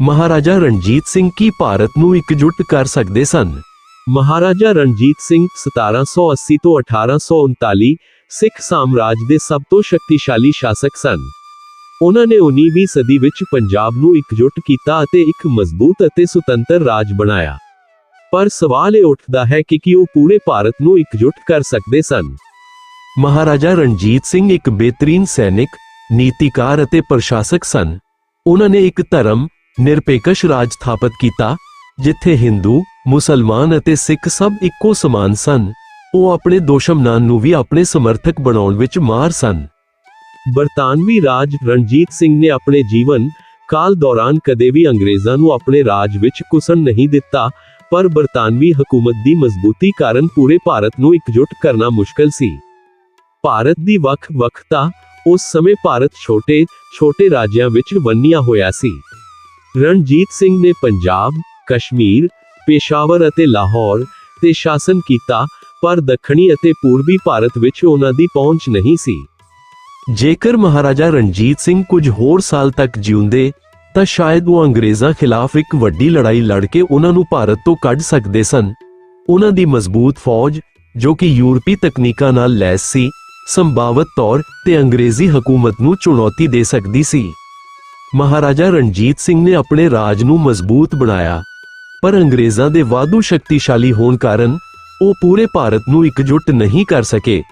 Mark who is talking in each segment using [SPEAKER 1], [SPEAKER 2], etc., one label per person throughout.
[SPEAKER 1] ਮਹਾਰਾਜਾ ਰਣਜੀਤ ਸਿੰਘ ਕੀ ਭਾਰਤ ਨੂੰ ਇਕਜੁੱਟ ਕਰ ਸਕਦੇ ਸਨ? ਮਹਾਰਾਜਾ ਰਣਜੀਤ ਸਿੰਘ 1780 ਤੋਂ 1839 ਸਿੱਖ ਸਾਮਰਾਜ ਦੇ ਸਭ ਤੋਂ ਸ਼ਕਤੀਸ਼ਾਲੀ ਸ਼ਾਸਕ ਸਨ। ਉਹਨਾਂ ਨੇ 19ਵੀਂ ਸਦੀ ਵਿੱਚ ਪੰਜਾਬ ਨੂੰ ਇਕਜੁੱਟ ਕੀਤਾ ਅਤੇ ਇੱਕ ਮਜ਼ਬੂਤ ਅਤੇ ਸੁਤੰਤਰ ਰਾਜ ਬਣਾਇਆ। ਪਰ ਸਵਾਲ ਇਹ ਉੱਠਦਾ ਹੈ ਕਿ ਕੀ ਉਹ ਪੂਰੇ ਭਾਰਤ ਨੂੰ ਇਕਜੁੱਟ ਕਰ ਸਕਦੇ ਸਨ? ਮਹਾਰਾਜਾ ਰਣਜੀਤ ਸਿੰਘ ਇੱਕ ਬਿਹਤਰੀਨ ਸੈਨਿਕ, ਨੀਤੀਕਾਰ ਅਤੇ ਪ੍ਰਸ਼ਾਸਕ ਸਨ। ਉਹਨਾਂ ਨੇ ਇੱਕ ਧਰਮ ਨਿਰਪੇਕਸ਼ ਰਾਜ ਸਥਾਪਿਤ ਕੀਤਾ, ਜਿੱਥੇ ਹਿੰਦੂ, ਮੁਸਲਮਾਨ ਅਤੇ ਸਿੱਖ ਸਭ ਇੱਕੋ ਸਮਾਨ ਸਨ। ਉਹ ਆਪਣੇ ਦੁਸ਼ਮਣਾਂ ਨੂੰ ਵੀ ਆਪਣੇ ਸਮਰਥਕ ਬਣਾਉਣ ਵਿੱਚ ਮਾਰ ਸਨ। ਬਰਤਾਨਵੀ ਰਾਜ ਰਣਜੀਤ ਸਿੰਘ ਨੇ ਆਪਣੇ ਜੀਵਨ ਕਾਲ ਦੌਰਾਨ ਕਦੇ ਵੀ ਅੰਗਰੇਜ਼ਾਂ ਨੂੰ ਆਪਣੇ ਰਾਜ ਵਿੱਚ ਕੁਸਣ ਨਹੀਂ ਦਿੱਤਾ, ਪਰ ਬਰਤਾਨਵੀ ਹਕੂਮਤ ਦੀ ਮਜ਼ਬੂਤੀ ਕਾਰਨ ਪੂਰੇ ਭਾਰਤ ਨੂੰ ਇਕਜੁੱਟ ਕਰਨਾ ਮੁਸ਼ਕਲ ਸੀ। ਭਾਰਤ ਦੀ ਵੱਖ-ਵੱਖਤਾ ਉਸ ਸਮੇਂ ਭਾਰਤ ਛੋਟੇ ਛੋਟੇ ਰਾਜਿਆਂ ਵਿੱਚ ਵੰਨਿਆ ਹੋਇਆ ਸੀ। ਰਣਜੀਤ ਸਿੰਘ ਨੇ ਪੰਜਾਬ, ਕਸ਼ਮੀਰ, ਪੇਸ਼ਾਵਰ ਅਤੇ ਲਾਹੌਰ ਤੇ ਸ਼ਾਸਨ ਕੀਤਾ, ਪਰ ਦੱਖਣੀ ਅਤੇ ਪੂਰਬੀ ਭਾਰਤ ਵਿੱਚ ਉਹਨਾਂ ਦੀ ਪਹੁੰਚ ਨਹੀਂ ਸੀ। ਜੇਕਰ ਮਹਾਰਾਜਾ ਰਣਜੀਤ ਸਿੰਘ ਕੁਝ ਹੋਰ ਸਾਲ ਤੱਕ ਜਿਉਂਦੇ, ਤਾਂ ਸ਼ਾਇਦ ਉਹ ਅੰਗਰੇਜ਼ਾਂ ਖਿਲਾਫ ਇੱਕ ਵੱਡੀ ਲੜਾਈ ਲੜ ਕੇ ਉਹਨਾਂ ਨੂੰ ਭਾਰਤ ਤੋਂ ਕੱਢ ਸਕਦੇ ਸਨ। ਉਹਨਾਂ ਦੀ ਮਜ਼ਬੂਤ ਫੌਜ, ਜੋ ਕਿ ਯੂਰਪੀ ਤਕਨੀਕਾਂ ਨਾਲ ਲੈਸ ਸੀ, ਸੰਭਾਵਤ ਤੌਰ ਤੇ ਅੰਗਰੇਜ਼ੀ ਹਕੂਮਤ ਨੂੰ ਚੁਣੌਤੀ ਦੇ ਸਕਦੀ ਸੀ। ਮਹਾਰਾਜਾ ਰਣਜੀਤ ਸਿੰਘ ਨੇ ਆਪਣੇ ਰਾਜ ਨੂੰ ਮਜ਼ਬੂਤ ਬਣਾਇਆ। ਪਰ ਅੰਗਰੇਜ਼ਾਂ ਦੇ ਵਾਧੂ ਸ਼ਕਤੀਸ਼ਾਲੀ ਹੋਣ ਕਾਰਨ ਉਹ ਪੂਰੇ ਭਾਰਤ ਨੂੰ ਇਕਜੁੱਟ ਨਹੀਂ ਕਰ ਸਕੇ।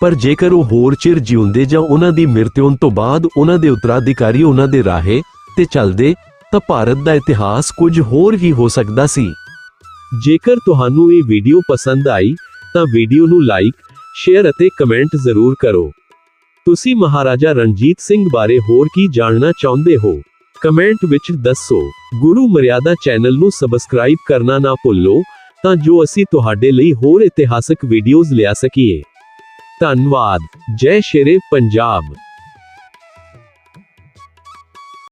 [SPEAKER 1] ਪਰ ਜੇਕਰ ਉਹ ਹੋਰ ਚਿਰ ਜਿਉਂਦੇ ਜਾਂ ਉਹਨਾਂ ਦੀ ਮ੍ਰਿਤਿਉ ਤੋਂ ਬਾਅਦ ਉਹਨਾਂ ਦੇ ਉਤਰਾਧਿਕਾਰੀ ਉਹਨਾਂ ਦੇ ਰਾਹੇ ਤੇ ਚੱਲਦੇ, ਤਾਂ ਭਾਰਤ ਦਾ ਇਤਿਹਾਸ ਕੁਝ ਹੋਰ ਹੀ ਹੋ ਸਕਦਾ ਸੀ। ਜੇਕਰ ਤੁਹਾਨੂੰ ਇਹ ਵੀਡੀਓ ਪਸੰਦ ਆਈ, ਤਾਂ ਵੀਡੀਓ ਨੂੰ ਲਾਈਕ, ਸ਼ੇਅਰ ਅਤੇ ਕਮੈਂਟ ਜ਼ਰੂਰ ਕਰੋ। ਤੁਸੀਂ ਮਹਾਰਾਜਾ ਰਣਜੀਤ ਸਿੰਘ ਬਾਰੇ ਹੋਰ ਕੀ ਜਾਣਨਾ ਚਾਹੁੰਦੇ ਹੋ? ਕਮੈਂਟ ਵਿੱਚ ਦੱਸੋ। ਗੁਰੂ ਮਰਿਆਦਾ ਚੈਨਲ ਨੂੰ ਸਬਸਕ੍ਰਾਈਬ ਕਰਨਾ ਨਾ ਭੁੱਲੋ, ਤਾਂ ਜੋ ਅਸੀਂ ਤੁਹਾਡੇ ਲਈ ਹੋਰ ਇਤਿਹਾਸਕ ਵੀਡੀਓਜ਼ ਲਿਆ ਸਕੀਏ। ਧੰਨਵਾਦ। ਜੈ ਸ਼ੇਰੇ ਪੰਜਾਬ